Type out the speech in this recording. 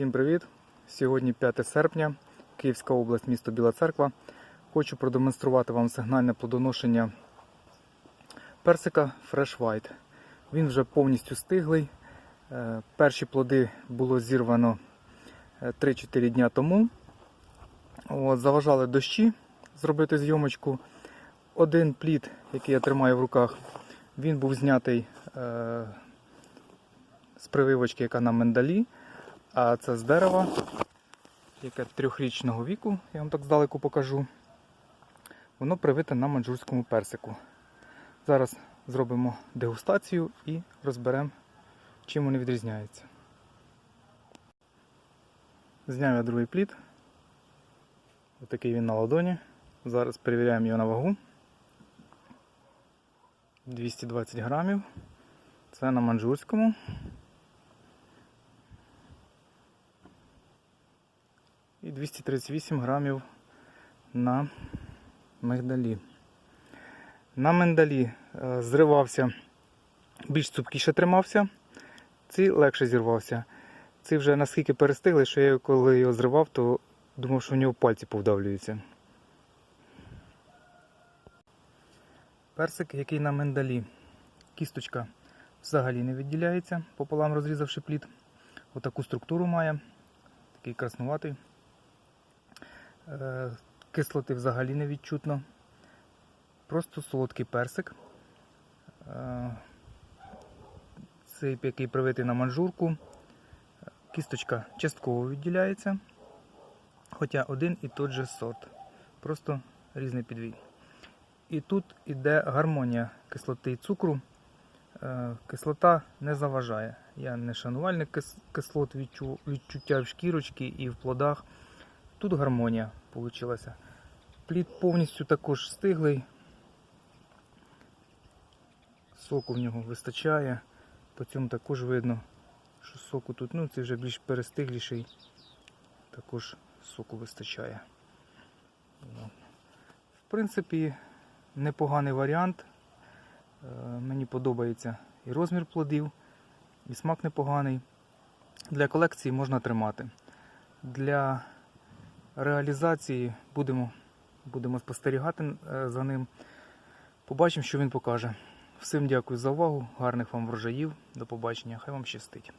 Всім привіт! Сьогодні 5 серпня, Київська область, місто Біла Церква. Хочу продемонструвати вам сигнальне плодоношення персика Fresh White. Він вже повністю стиглий. Е, Перші плоди було зірвано е, 3-4 дня тому. От, заважали дощі зробити зйомочку. Один плід, який я тримаю в руках, він був знятий е, з прививочки, яка на миндалі. А це з дерева, яке трьохрічного віку, я вам так здалеку покажу. Воно привите на манджурському персику. Зараз зробимо дегустацію і розберемо, чим вони відрізняються. Зняв я другий плід. Отакий він на ладоні. Зараз перевіряємо його на вагу. 220 грамів. Це на манджурському. І 238 грамів на мигдалі. На миндалі е, зривався, більш цупкіше тримався, цей легше зірвався. Цей вже наскільки перестигли, що я коли його зривав, то думав, що у нього пальці повдавлюються. Персик, який на миндалі. Кісточка взагалі не відділяється, пополам розрізавши плід. Отаку структуру має, такий краснуватий. Е, Кислоти взагалі не відчутно. Просто солодкий персик. Е, Цей, який привитий на манжурку. Кісточка частково відділяється. Хоча один і той же сорт. Просто різний підвій. І тут іде гармонія кислоти і цукру. Е, Кислота не заважає. Я не шанувальник кислот відчуття в шкірочці і в плодах. Тут гармонія вийшла. Плід повністю також стиглий. Соку в нього вистачає. По цьому також видно, що соку тут, ну це вже більш перестигліший, також соку вистачає. Ну, В принципі, непоганий варіант. Е, Мені подобається і розмір плодів, і смак непоганий. Для колекції можна тримати. Для реалізації будемо, будемо спостерігати е, за ним. Побачимо, що він покаже. Всім дякую за увагу, гарних вам врожаїв. До побачення, хай вам щастить.